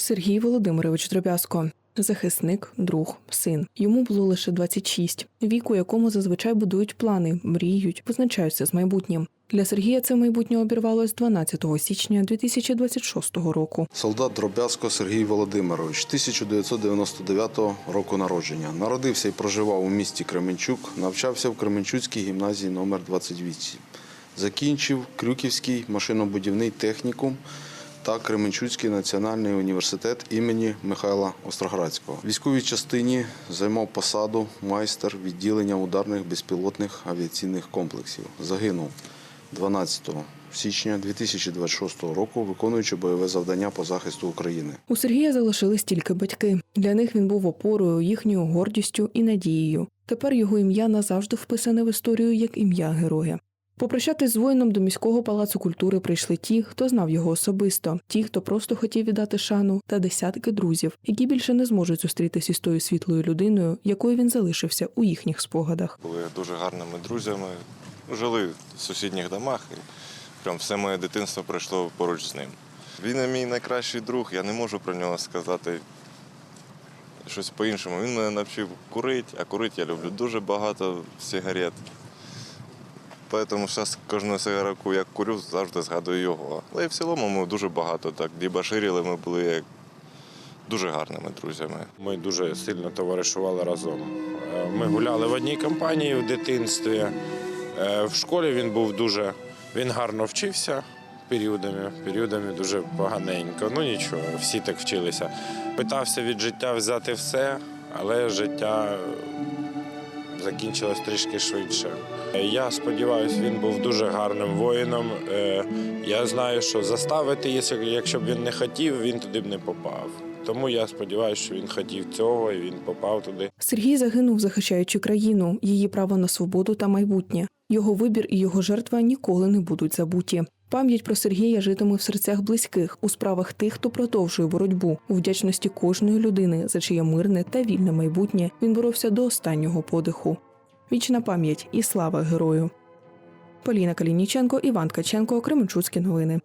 Сергій Володимирович Дробязко. Захисник, друг, син. Йому було лише 26. Вік, у якому зазвичай будують плани, мріють, визначаються з майбутнім. Для Сергія це майбутнє обірвалось 12 січня 2026 року. Солдат Дробязко Сергій Володимирович, 1999 року народження. Народився і проживав у місті Кременчук, навчався в Кременчуцькій гімназії номер 28 Закінчив Крюківський машинобудівний технікум та Кременчуцький національний університет імені Михайла Остроградського. Військовій частині займав посаду майстер відділення ударних безпілотних авіаційних комплексів. Загинув 12 січня 2026 року, виконуючи бойове завдання по захисту України. У Сергія залишились тільки батьки. Для них він був опорою, їхньою гордістю і надією. Тепер його ім'я назавжди вписане в історію як ім'я героя. Попрощатись з воїном до міського палацу культури прийшли ті, хто знав його особисто, ті, хто просто хотів віддати шану, та десятки друзів, які більше не зможуть зустрітися із тою світлою людиною, якою він залишився у їхніх спогадах. були дуже гарними друзями. Жили в сусідніх домах. І прям все моє дитинство пройшло поруч з ним. Він мій найкращий друг, я не можу про нього сказати щось по-іншому. Він мене навчив курити, а курити я люблю дуже багато сигарет. Тому зараз кожну сигаретку, як курю, завжди згадую його. Але і в цілому ми дуже багато так дібаширили, ми були як дуже гарними друзями. Ми дуже сильно товаришували разом. Е, Ми гуляли в одній компанії в дитинстві. Е, В школі він був дуже він гарно вчився періодами, періодами дуже поганенько. Ну нічого, всі так вчилися. Питався від життя взяти все, але життя закінчилось трішки швидше. Е, Я сподіваюся, він був дуже гарним воїном. Е, Я знаю, що заставити, якщо- якщо б він не хотів, він туди б не попав. Тому я сподіваюся, що він хотів цього і він попав туди. Сергій загинув, захищаючи країну, її право на свободу та майбутнє. Його вибір і його жертва ніколи не будуть забуті. Пам'ять про Сергія житиме в серцях близьких, у справах тих, хто продовжує боротьбу, у вдячності кожної людини, за чиє мирне та вільне майбутнє він боровся до останнього подиху. Вічна пам'ять і слава герою. Поліна Калініченко, Іван Ткаченко, Кременчуцькі новини.